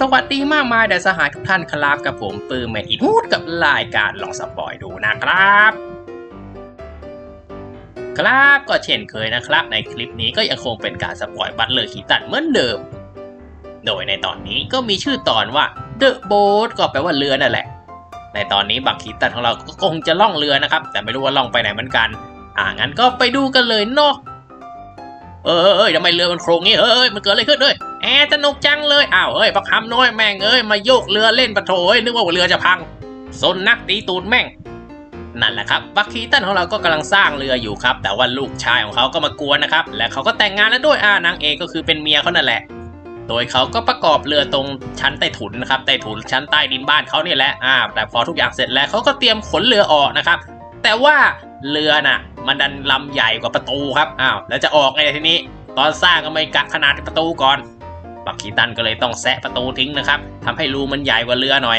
สวัสดีมากมายแด่สหายทุกท่านครับกับผมปืนแมนอินฮูดกับรายการลองสปอยดูนะครับ ครับก็เช่นเคยนะครับ ในคลิปนี้ก็ยังคงเป็นการสปอยบัตเลอร์คีตันเหมือนเดิม โดยในตอนนี้ก็มีชื่อตอนว่า The Boat ก็แปลว่าเรือนั่นแหละ ในตอนนี้บักคีตันของเราก็คงจะล่องเรือนะครับ แต่ไม่รู้ว่าล่องไปไหนเหมือนกัน อ่างั้นก็ไปดูกันเลยเนาะเออเออทำไมเรือมันโครงงี้เอ้ยมันเกิดอะไรขึ้นเอ้ย แอร์สนุกจังเลย อ้าวเอ้ยปักคำน้อยแม่งเอ้ย มาโยกเรือเล่นปะโถเอ้ยนึกว่าเรือจะพังซนนักตีตูดแม่ง นั่นแหละครับบักคีตันของเราก็กำลังสร้างเรืออยู่ครับ แต่ว่าลูกชายของเขาก็มากวนนะครับ และเขาก็แต่งงานแล้วด้วยอ่านางเอกก็คือเป็นเมียเขานั่นแหละ โดยเขาก็ประกอบเรือตรงชั้นใต้ถุนนะครับใต้ถุนชั้นใต้ดินบ้านเขาเนี่แหละอ่าแต่พอทุกอย่างเสร็จแล้วเขาก็เตรียมขนเรือออกนะครับ แต่ว่าเรือน่ะ มันดันลำใหญ่กว่าประตูครับอ้าวแล้วจะออกไงทีนี้ ตอนสร้างก็ไม่กะขนาดประตูก่อน บักคีตันก็เลยต้องแซะประตูทิ้งนะครับทำให้รูมันใหญ่กว่าเรือหน่อย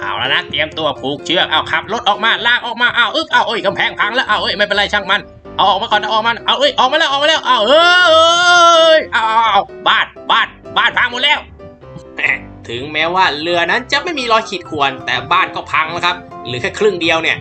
เอาแล้วนะเตรียมตัวผูกเชือกเอาขับรถออกมาลากออกมาเอาอึ๊บเอาเอ้ยกำแพงพังแล้วเอาเอ้ยไม่เป็นไรช่างมันเอาออกมาก่อนเอาออกมาเอาเอ้ยออกมาแล้วออกมาแล้วเอาเอ้ยเอาเอาเอาบ้านบ้านบ้านพังหมดแล้วถึงแม้ว่าเรือนั้นจะไม่มีรอยขีดข่วนแต่บ้านก็พังแล้วครับเหรือแค่ครึ่งเดียวเนี่ย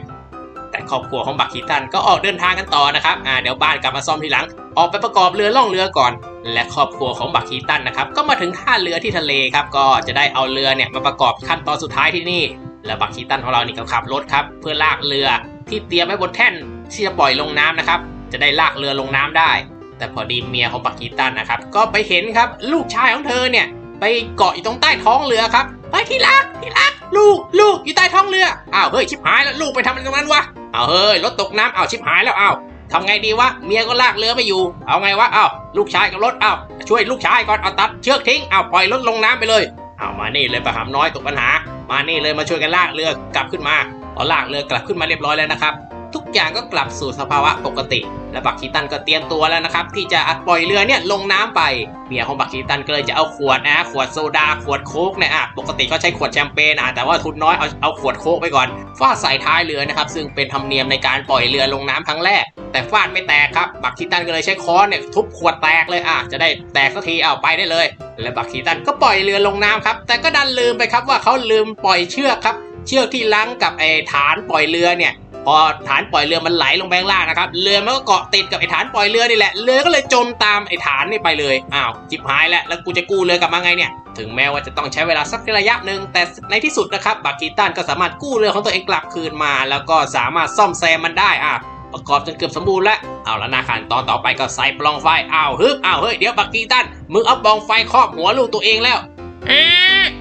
แต่ครอบครัวของบักคีตันก็ออกเดินทางกันต่อนะครับอ่าเดี๋ยวบ้านกลับมาซ่อมทีหลัง ออกไปประกอบเรือล่องเรือก่อน และครอบครัวของบักคีตันนะครับก็มาถึงท่าเรือที่ทะเลครับก็จะได้เอาเรือเนี่ยมาประกอบขั้นตอนสุดท้ายที่นี่ และบักคีตันของเรานี่ก็ขับรถครับเพื่อลากเรือที่เตรียมไว้บนแท่นที่จะปล่อยลงน้ำนะครับจะได้ลากเรือลงน้ำได้ แต่พอดีเมียของบักคีตันนะครับ ก็ไปเห็นครับลูกชายของเธอเนี่ย ไปเกาะอยู่ตรงใต้ท้องเรือครับไปที่รักที่รัก ลูกลูกอยู่ใต้ท้องเรืออ้าวเฮ้ยชิบหายแล้วลูกไปทำอะไรตรงนั้นวะ เอาเฮ้ยรถตกน้ำเอาชิบหายแล้วเอาทำไงดีวะเมียก็ลากเรือไม่อยู่ เอาไงวะเอาลูกชายกับรถเอาช่วยลูกชายก่อนเอาตัดเชือกทิ้งเอาปล่อยรถลงน้ำไปเลยเอามานี่เลยประหามน้อยตกปัญหา มานี่เลยมาช่วยกันลากเรือกลับขึ้นมาพอลากเรือกลับขึ้นมาเรียบร้อยแล้วนะครับ ทุกอย่างก็กลับสู่สภาวะปกติ และบักคีตันก็เตรียมตัวแล้วนะครับ ที่จะปล่อยเรือเนี่ยลงน้ำไปเมียของบักคีตันก็เลยจะเอาขวดนะขวดโซดาขวดโค้กเนี่ยอะปกติก็ใช้ขวดแชมเปญอะแต่ว่าทุนน้อยเอาเอาขวดโค้กไปก่อนฟาดใส่ท้ายเรือนะครับ ซึ่งเป็นธรรมเนียมในการปล่อยเรือลงน้ำครั้งแรก แต่ฟาดไม่แตกครับบักคีตันก็เลยใช้ค้อนเนี่ยทุบขวดแตกเลยอะจะได้แตกสักทีเอาไปได้เลย และบักคีตันก็ปล่อยเรือลงน้ำครับแต่ก็ดันลืมไปครับว่าเขาลืมปล่อยเชือกครับเชือกที่ลังกับไอ้ฐานปล่อยเรือเนี่ย พอฐานปล่อยเรือมันไหลลงไปข้างล่างนะครับ เรือมันก็เกาะติดกับไอ้ฐานปล่อยเรือนี่แหละ เรือก็เลยจมตามไอ้ฐานนี่ไปเลย อ้าวจิบหายแล้ว แล้วกูจะกู้เรือกลับมาไงเนี่ย ถึงแม้ว่าจะต้องใช้เวลาสักระยะหนึ่ง แต่ในที่สุดนะครับบักกีตันก็สามารถกู้เรือของตัวเองกลับคืนมา แล้วก็สามารถซ่อมแซมมันได้อะประกอบจนเกือบสมบูรณ์แล้ว เอาล้วนะขั้นตอนต่อไปก็ใส่ปล่องไฟ อ้าวฮึบอ้าวเฮ้ย เดี๋ยวบักกีตันมึงเอาปล่องไฟครอบหัวลูกตัวเองแล้ว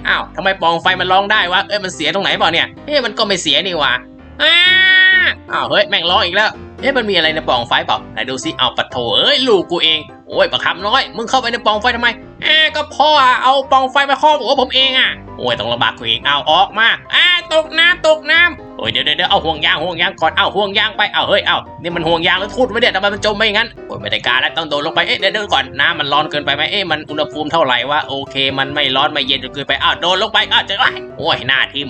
อ้าวทำไมปล่องไฟมันร้องได้วะ เอ้ย มันเสียตรงไหนเปล่าเนี่ย เอ๊ะมันก็ไม่เสียนี่ว่าอ้า อ้าวเฮ้ยแม่งร้องอีกแล้วเอ๊ะมันมีอะไรในปล่องไฟเปล่าไหนดูสิเอาปัดโถเอ้ยลูกกูเองโอ้ยประคำน้อย มึงเข้าไปในปล่องไฟทำไมเอ๊ะก็พ่อเอาปล่องไฟมาครอบหัวผมเองอะโอ้ยต้องลำบากกูเองเอาออกมาอ้าตกน้ำตกน้ำโอ้ยเดี๋ยวเดี๋ยวเดี๋ยวเอาห่วงยางห่วงยางก่อนเอาห่วงยางไปเอาเฮ้ยเอานี่มันห่วงยางหรือทูดไม่เดี๋ยทำไมมันจมไม่งั้นโอ้ยไม่ได้การแล้วต้องโดดลงไปเอ๊ะเดี๋ยวเดี๋ยวก่อนน้ำมันร้อนเกินไปไหมเอ๊ะมันอุณหภูมิเท่าไหร่วะโอเค มันไม่ร้อนไม่เย็นจนเกินไปอ้าวโดดลงไปอ้าวจะโอ้ยหน้าทิ่ม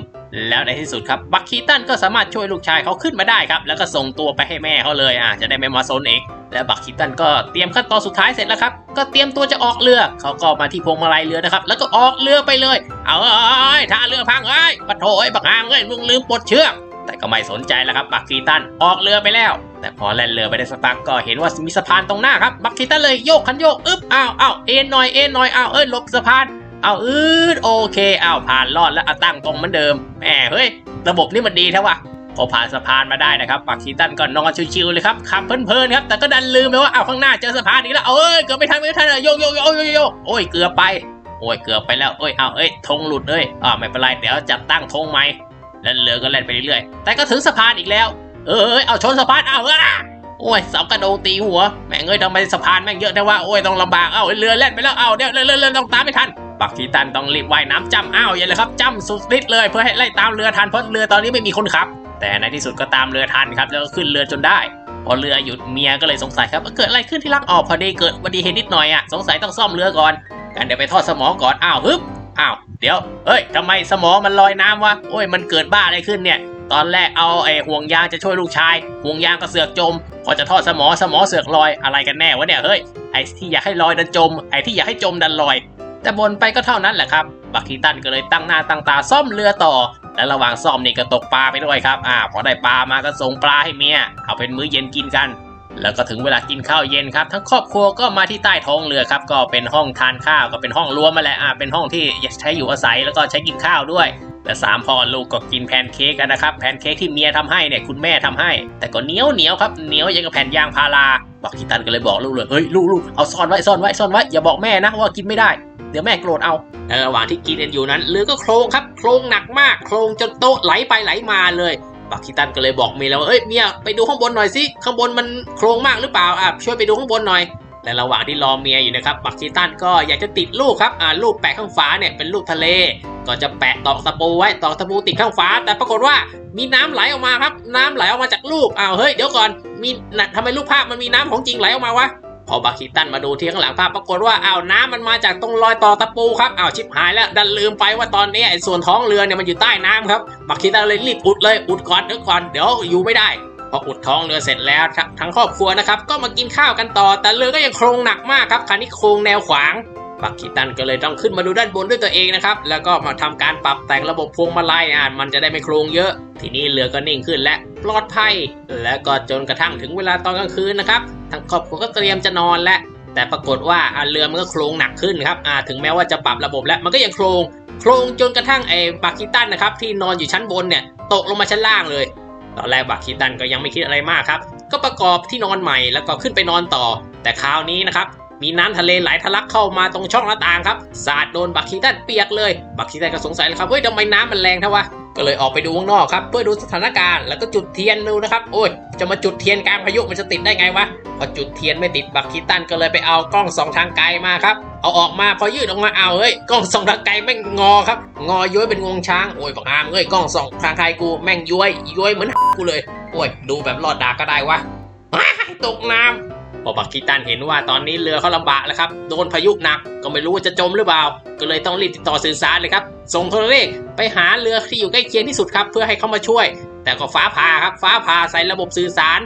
แล้วในที่สุดครับบักคีตันก็สามารถช่วยลูกชายเขาขึ้นมาได้ครับ แล้วก็ส่งตัวไปให้แม่เขาเลยอะจะได้ไม่มาซนเองและบักคีตันก็เตรียมขั้นตอนสุดท้ายเสร็จแล้วครับ ก็เตรียมตัวจะออกเรือเขาก็มาที่พวงมาลัยเรือนะครับ แล้วก็ออกเรือไปเลย เอาเอ้ยถ้าเรือพังเอ้ยปะโถเอ้บักฮางเอ้ยมึงลืมปลดเชือกแต่ก็ไม่สนใจแล้วครับบักคีตันออกเรือไปแล้ว แต่พอแล่นเรือไปได้สักพักก็เห็นว่ามีสะพานตรงหน้าครับบักคีตันเลยโยกคันโยกอึ๊บอ้าวอ้าวเอ็นหน่อยเอ็นหน่อยอ้าวเอ้ยหลบสะพาน เอาอืดโอเคเอาผ่านรอดแล้วเอาตั้งตรงเหมือนเดิมแหมเฮ้ย ระบบนี่มันดีแท้วะพอผ่านสะพานมาได้นะครับปักคีตันก็นอนชิวๆเลยครับขับเพลินๆครับแต่ก็ดันลืมไปว่าเอาข้างหน้าเจอสะพานอีกแล้วเอ้ยเกือบไม่ทันไม่ทันโยกโยกโยกโยกโยกโอ้ยเกือบไปโอ้ยเกือบไปแล้วเอ้ยเอาเอ้ยธงหลุดเอ้ยอ่าไม่เป็นไรเดี๋ยวจัดตั้งธงใหม่แล้วเรือก็แล่นไปเรื่อยๆแต่ก็ถึงสะพานอีกแล้ว เอ้ยเอาชนสะพานเอาอ้ยโอ้ยเสากระโดงตีหัวแม่งเอ้ยทำไมสะพานแม่งเยอะแต่ว่าโอ้ยต้องลำบากเอ้าเรือแล่นไปแล้วเอ้าเดี๋ยวเรือเรือต้องตามไม่ทัน บักทีตันต้องรีบว่ายน้ำจ้ำอ้าวอย่าเลยครับจ้ำสุดฤทธิ์เลยเพื่อให้ไล่ตามเรือทันเพราะเรือตอนนี้ไม่มีคนขับ แต่ในที่สุดก็ตามเรือทันครับแล้วก็ขึ้นเรือจนได้ พอเรือหยุดเมียก็เลยสงสัยครับว่าเกิดอะไรขึ้นที่รักออกพอดีเกิดอุบัติเหตุนิดหน่อยอะสงสัยต้องซ่อมเรือก่อนกันเดี๋ยวไปทอดสมองก่อนอ้าวฮึบอ้าวเดี๋ยวเอ้ยทำไมสมองมันลอยน้ำวะโอ้ยมันเกิดบ้าอะไรขึ้นเนี่ยตอนแรกเอาไอ้ห่วงยางจะช่วยลูกชาย ห่วงยางก็เสือกจม พอจะทอดสมอสมอเสือกลอยอะไรกันแน่วะเนี่ยเฮ้ยไอ้ที่อยากให้ลอยดันจมไอ้ที่อยากให้จมดันลอย แต่บนไปก็เท่านั้นแหละครับบักคีตันก็เลยตั้งหน้าตั้งตาซ่อมเรือต่อ และระหว่างซ่อมนี่ก็ตกปลาไปด้วยครับอ่าพอได้ปลามาก็ส่งปลาให้เมียเอาเป็นมื้อเย็นกินกัน แล้วก็ถึงเวลากินข้าวเย็นครับ ทั้งครอบครัวก็มาที่ใต้ท้องเรือครับก็เป็นห้องทานข้าวก็เป็นห้องรวมมาแหละอ่าเป็นห้องที่ใช้อยู่อาศัยแล้วก็ใช้กินข้าวด้วยและสามพ่อลูกก็กินแพนเค้กกันนะครับแพนเค้กที่เมียทำให้เนี่ยคุณแม่ทำให้ แต่ก็เหนียวเหนียวครับเหนียวยังกับแผ่นยางพารา บอกคิตันก็เลยบอกลูกเลยเฮ้ยลูกลูกเอาซ่อนไว้ซ่อนไว้ซ่อนไว้อย่าบอกแม่นะว่ากินไม่ได้เดี๋ยวแม่โกรธเอาในระหว่างที่กินกันอยู่นั้นเรือก็โครงครับโครงหนักมากโครงจนโต๊ะไหลไปไหลมาเลยบักคิตันก็เลยบอกเมียแล้วว่าเอ้ยเมียไปดูข้างบนหน่อยสิข้างบนมันโครงมากหรือเปล่าอะช่วยไปดูข้างบนหน่อย และระหว่างที่รอเมียอยู่นะครับบักคิตันก็อยากจะติดลูกครับอ่าลูกแปะข้างฝาเนี่ยเป็นลูกทะเล ก็จะแปะตอกตะปูไว้ตอกตะปูติดข้างฝาแต่ปรากฏว่ามีน้ำไหลออกมาครับ น้ำไหลออกมาจากลูกอ้าวเฮ้ยเดี๋ยวก่อนมีนะทำไมรูปภาพมันมีน้ำของจริงไหลออกมาวะพอบาคิตันมาดูที่ข้างหลังภาพปรากฏว่าอ้าวน้ำมันมาจากตรงรอยต่อตะปูครับอ้าวชิบหายแล้วดันลืมไปว่าตอนนี้ไอ้ส่วนท้องเรือเนี่ยมันอยู่ใต้น้ำครับบาคิตันเลยรีบอุดเลยอุดก่อนเดี๋ยวก่อนเดี๋ยวอยู่ไม่ได้ พออุดท้องเรือเสร็จแล้วทั้งทั้งครอบครัวนะครับ ก็มากินข้าวกันต่อ แต่เรือก็ยังโครงหนักมากครับคราวนี้โครงแนวขวางบักคิตันก็เลยต้องขึ้นมาดูด้านบนด้วยตัวเองนะครับ แล้วก็มาทำการปรับแต่งระบบพวงมาลัยอ่านมันจะได้ไม่โครงเยอะ ทีนี้เรือก็นิ่งขึ้นและปลอดภัย และก็จนกระทั่งถึงเวลาตอนกลางคืนนะครับทางครอบครัวก็เตรียมจะนอนแล้วแต่ปรากฏว่าอ่าเรือมันก็โครงหนักขึ้นครับอ่าถึงแม้ว่าจะปรับระบบแล้วมันก็ยังโครง โครงจนกระทั่งไอ้บักคิตันนะครับที่นอนอยู่ชั้นบนเนี่ยตกลงมาชั้นล่างเลย ตอนแรกบักคิตันก็ยังไม่คิดอะไรมากครับ ก็ประกอบที่นอนใหม่แล้วก็ขึ้นไปนอนต่อ แต่คราวนี้นะครับมีน้ำทะเลไหลทะลักเข้ามาตรงช่องหน้าต่างครับ สาดโดนบักคีตันเปียกเลย บักคีตันก็สงสัยเลยครับ เฮ้ยทำไมน้ำมันแรงเท่าวะ ก็เลยออกไปดูข้างนอกครับ เพื่อดูสถานการณ์ แล้วก็จุดเทียนดูนะครับ โอ้ย จะมาจุดเทียนกลางพายุมันจะติดได้ไงวะ พอจุดเทียนไม่ติดบักคีตันก็เลยไปเอากล้องสองทางไกลมาครับ เอาออกมาพอยืดออกมาเอาเฮ้ยกล้องส่องทางไกลแม่งงอครับ งอย้วยเป็นงวงช้างโอ้ยบักอามเอ้ยกล้องส่องทางไกลกูแม่งย้วยย้วยเหมือนกูเลยโอ้ยดูแบบรอดดาก็ได้วะตกน้ำพอบักคีตันเห็นว่าตอนนี้เรือเขาลำบากแล้วครับโดนพายุหนักก็ไม่รู้ว่าจะจมหรือเปล่า ก็เลยต้องรีบติดต่อสื่อสารเลยครับส่งโทรเลขไปหาเรือที่อยู่ใกล้เคียงที่สุดครับเพื่อให้เขามาช่วย แต่ก็ฟ้าผ่าครับฟ้าผ่าใส่ระบบสื่อสาร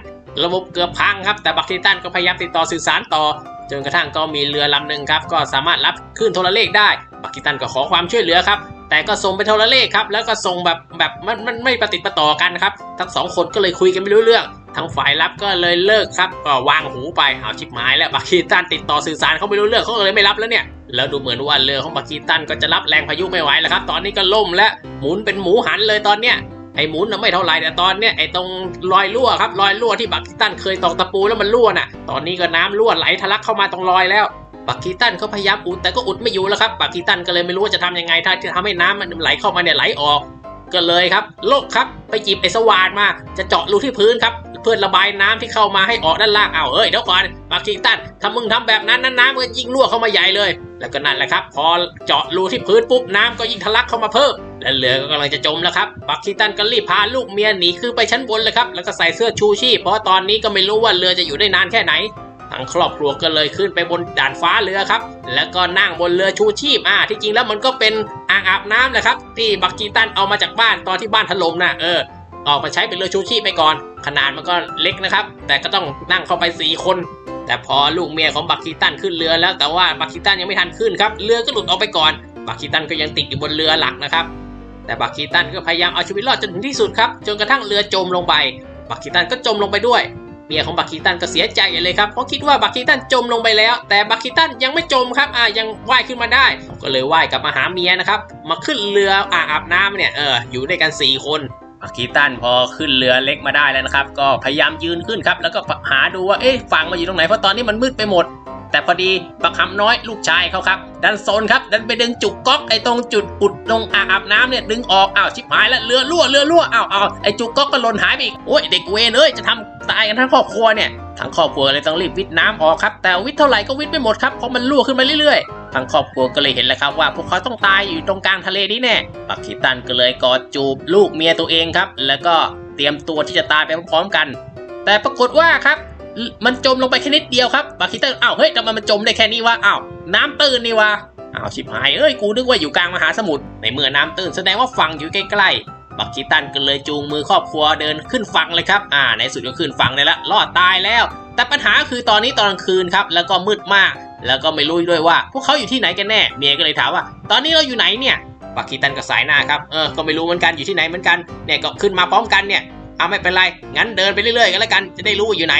ระบบเกือบพังครับแต่บักคีตันก็พยายามติดต่อสื่อสารต่อ จนกระทั่งก็มีเรือลำหนึ่งครับ ก็สามารถรับคลื่นโทรเลขได้บักคีตันก็ขอความช่วยเหลือครับ แต่ก็ส่งไปโทรเลขครับ แล้วก็ส่งแบบแบบมันมันไม่ประติดประต่อกันครับ ทั้งสองคนก็เลยคุยกันไม่รู้เรื่องทางฝ่ายรับก็เลยเลิกครับ ก็วางหูไปเอาชิบหายแล้วบักคีตันติดต่อสื่อสารเขาไม่รู้เรื่องเขาเลยไม่รับแล้วเนี่ย แล้วดูเหมือนว่าเรือของบักคีตันก็จะรับแรงพายุไม่ไหวแล้วครับ ตอนนี้ก็ล่มและหมุนเป็นหมูหันเลยตอนเนี้ย ไอ้หมุนน่ะไม่เท่าไหร่แต่ตอนเนี้ยไอ้ตรงรอยรั่วครับรอยรั่วที่บักกิตันเคยตอกตะปูแล้วมันรั่วน่ะ ตอนนี้ก็น้ำรั่วไหลทะลักเข้ามาตรงรอยแล้วบักกีตันเขาพยายามอุดแต่ก็อุดไม่อยู่แล้วครับบักกีตันก็เลยไม่รู้ว่าจะทำยังไงถ้าจะทำให้น้ำมันไหลเข้ามาเนี่ยไหลออก ก็เลยครับโลกครับไปจีบไอ้สว่านมา จะเจาะรูที่พื้นครับ เพื่อระบายน้ำที่เข้ามาให้ออกด้านล่างเอ้าเอ้ยเดี๋ยวก่อนบักคีตันถ้ามึงทำแบบนั้นน้ำมันยิ่งรั่วเข้ามาใหญ่เลย แล้วก็นั่นแหละครับ พอเจาะรูที่พื้นปุ๊บน้ำก็ยิ่งทะลักเข้ามาเพิ่มและเรือก็กำลังจะจมแล้วครับบักคีตันก็รีบพาลูกเมียหนีขึ้นไปชั้นบนเลยครับแล้วก็ใส่เสื้อชูชีพเพราะตอนนี้ก็ไม่รู้ว่าเรือจะอยู่ได้นานแค่ไหนทางครอบครัวก็เลยขึ้นไปบนด่านฟ้าเรือครับ แล้วก็นั่งบนเรือชูชีพ อ่า ที่จริงแล้วมันก็เป็นอ่างอาบน้ำแหละครับ ที่บักกีตันเอามาจากบ้านตอนที่บ้านถล่มนะเออ ออกมาใช้เป็นเรือชูชีพไปก่อน ขนาดมันก็เล็กนะครับ แต่ก็ต้องนั่งเข้าไปสี่คน แต่พอลูกเมียของบักคีตันขึ้นเรือแล้ว แต่ว่าบักคีตันยังไม่ทันขึ้นครับ เรือก็หลุดออกไปก่อน บักคีตันก็ยังติดอยู่บนเรือหลักนะครับ แต่บักคีตันก็พยายามเอาชีวิตรอดจนถึงที่สุดครับ จนกระทั่งเรือจมลงไป บักคีตันก็จมลงไปด้วย เมียของบักคีตันก็เสียใจใเลยครับ เพราะคิดว่าบักคีตันจมลงไปแล้ว แต่บักคีตันยังไม่จมครับ อ่ายังว่ายขึ้นมาได้ ก็เลยว่ายกลับมาหาเมียนะครับ มาขึ้นเรืออ่างอาบน้ำเนี่ย เออ อยู่ด้วยกันสี่คน บักคีตันพอขึ้นเรือเล็กมาได้แล้วนะครับ ก็พยายามยืนขึ้นครับ แล้วก็หาดูว่าเอ๊ะฝั่งมาอยู่ตรงไหนเพราะตอนนี้มันมืดไปหมด พอดีบักคำน้อยลูกชายเขาครับ ดันโซนครับ ดันไปดึงจุกก๊อกไอ้ตรงจุดอุดตรงอ่างอาบน้ำเนี่ยดึงออกอ้าวชิบหายแล้วเรือรั่วเรือรั่วอ้าวอ้าวไอ้จุกก๊อกก็หล่นหายไปอีกโอ้ยเด็กเวนเอ้ยจะทำตายกันทั้งครอบครัวเนี่ยทั้งครอบครัวเลยต้องรีบวิทน้ำออกครับ แต่วิทเท่าไหร่ก็วิทไม่หมดครับเพราะมันรั่วขึ้นมาเรื่อยๆทั้งครอบครัวก็เลยเห็นแล้วครับว่าพวกเขาต้องตายอยู่ตรงกลางทะเลนี้แน่ปักคิตันก็เลยกอดจูบลูกเมียตัวเองครับ แล้วก็เตรียมตัวที่จะตายไปพร้อมๆกัน แต่ปรากฏว่าครับ มันจมลงไปแค่นิดเดียวครับบักคิตันอ้าวเฮ้ยทำไมมันจมได้แค่นี้วะอ้าวน้ำตื้นนี่วะอ้าวชิบหายเอ้ยกูนึกว่าอยู่กลางมหาสมุทรในเมื่อน้ำตื้นแสดงว่าฝั่งอยู่ใกล้ๆบักคิตันก็เลยจูงมือครอบครัวเดินขึ้นฝั่งเลยครับอ่าในสุดก็ขึ้นฝั่งเลยละรอดตายแล้ว แต่ปัญหาคือตอนนี้ตอนกลางคืนครับแล้วก็มืดมาก แล้วก็ไม่รู้ด้วยว่า พวกเขาอยู่ที่ไหนกันแน่เมียก็เลยถามว่า ตอนนี้เราอยู่ไหนเนี่ยบักคีตันก็สายหน้าครับเออก็ไม่รู้เหมือนกันอยู่ที่ไหนเหมือนกันเนี่ยก็ขึ้นมาพร้อมกันเนี่ยเอาไม่เป็นไรงั้นเดินไปเรื่อยๆกันแล้วกันจะได้รู้ว่าอยู่ไหน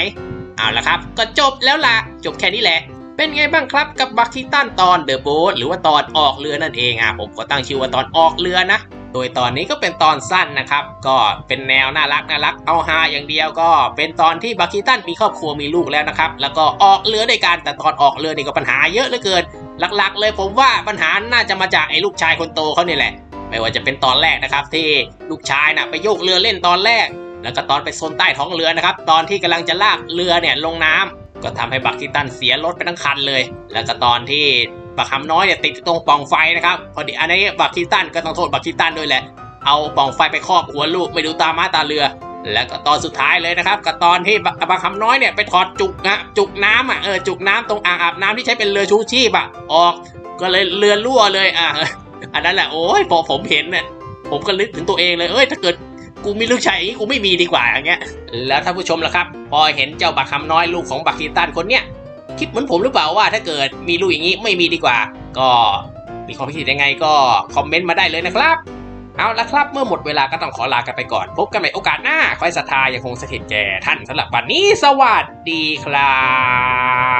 เอาละครับ ก็จบแล้วล่ะจบแค่นี้แหละ เป็นไงบ้างครับกับบักคีตันตอนเดอะโบ๊ทหรือว่าตอนออกเรือนั่นเองอะผมก็ตั้งชื่อว่าตอนออกเรือนะโดยตอนนี้ก็เป็นตอนสั้นนะครับ ก็เป็นแนวน่ารักน่ารักเอาฮาอย่างเดียวก็ เป็นตอนที่บักคีตันมีครอบครัวมีลูกแล้วนะครับ แล้วก็ออกเรือด้วยกันแต่ตอนออกเรือนี่ก็ปัญหาเยอะเหลือเกิน หลักๆ เลยผมว่าปัญหาน่าจะมาจากไอ้ลูกชายคนโตเขาเนี่ยแหละ ไม่ว่าจะเป็นตอนแรกนะครับ ที่ลูกชายน่ะไปโยกเรือเล่นตอนแรก แล้วก็ตอนไปโซนใต้ท้องเรือนะครับ ตอนที่กำลังจะลากเรือเนี่ยลงน้ำก็ทำให้บักคิตันเสียรถไปทั้งคันเลย แล้วก็ตอนที่บักคำน้อยเนี่ยติดตรงปล่องไฟนะครับพอดีอันนี้บักคิตันก็ต้องโทษบักคิตันด้วยแหละเอาปล่องไฟไปครอบหัวลูกไม่ดูตามาตาเรือ แล้วก็ตอนสุดท้ายเลยนะครับก็ตอนที่บักบักคำน้อยเนี่ยไปถอดจุกนะจุกน้ำอะเออจุกน้ำตรงอ่างอาบน้ำที่ใช้เป็นเรือชูชีพอะออกก็เลยเรือรั่วเลยอะอันนั้นแหละโอ้ยพอผมเห็นเนี่ยผมก็นึกถึงตัวเองเลยเอ้ยถ้าเกิด กูมีลูกชายอย่างนี้กูไม่มีดีกว่าอย่างเงี้ย แล้วท่านผู้ชมล่ะครับ พอเห็นเจ้าบักคำน้อยลูกของบักคีตันคนเนี้ยคิดเหมือนผมหรือเปล่าว่าถ้าเกิดมีลูกอย่างนี้ไม่มีดีกว่า ก็มีความคิดเห็นยังไงก็คอมเมนต์มาได้เลยนะครับ เอาละครับเมื่อหมดเวลาก็ต้องขอลากันไปก่อน พบกันใหม่โอกาสหน้าคอยศรัทธายังคงสถิตแก่ท่านสำหรับวันนี้สวัสดีครับ